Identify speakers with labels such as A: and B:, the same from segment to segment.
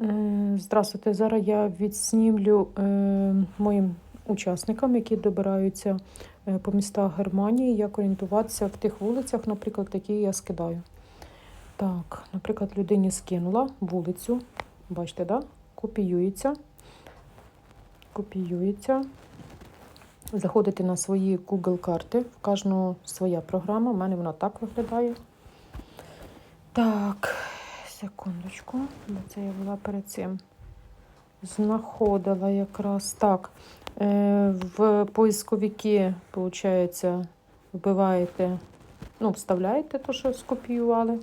A: Е, Здравствуйте. Зараз я відснімлю е, моїм учасникам, які добираються е, по містах Германії, як орієнтуватися в тих вулицях, наприклад, які я скидаю. Так, наприклад, людині скинула вулицю. Бачите, да? Копіюється. Копіюється. Заходите на свої Google карти. В кожного своя програма. У мене вона так виглядає. Так, секундочку, бо це я була перед цим. Знаходила якраз так. Е, в поисковики, виходить, вбиваєте, ну, вставляєте те, що скопіювали.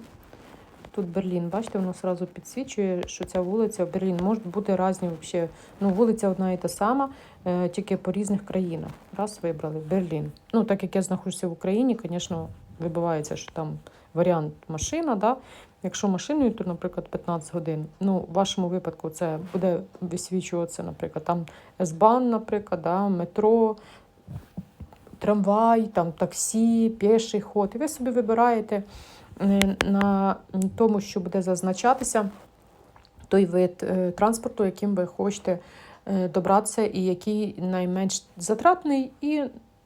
A: Тут Берлін, бачите, воно одразу підсвічує, що ця вулиця в Берлін. Може бути різні взагалі. Ну, вулиця одна і та сама, е, тільки по різних країнах. Раз вибрали Берлін. Ну, так як я знаходжуся в Україні, звісно, вибивається, що там варіант машина. Да? Якщо машиною, то, наприклад, 15 годин. Ну, в вашому випадку це буде висвічуватися, наприклад, там С-бан, наприклад, да? метро, трамвай, там таксі, піший ход. І ви собі вибираєте е, на тому, що буде зазначатися той вид е, транспорту, яким ви хочете е, добратися, і який найменш затратний, і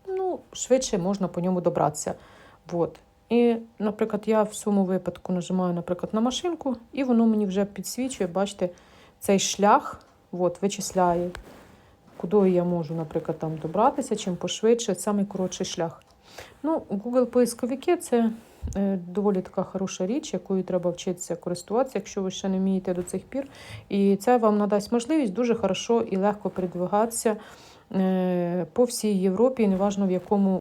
A: ну, швидше можна по ньому добратися. Вот. І, наприклад, я в цьому випадку нажимаю, наприклад, на машинку, і воно мені вже підсвічує, бачите, цей шлях, от, вичисляє, куди я можу, наприклад, там добратися, чим пошвидше, самий коротший шлях. Ну, Google поисковики це е, доволі така хороша річ, якою треба вчитися користуватися, якщо ви ще не вмієте до цих пір. І це вам надасть можливість дуже хорошо і легко передвигатися е, по всій Європі, неважно в якому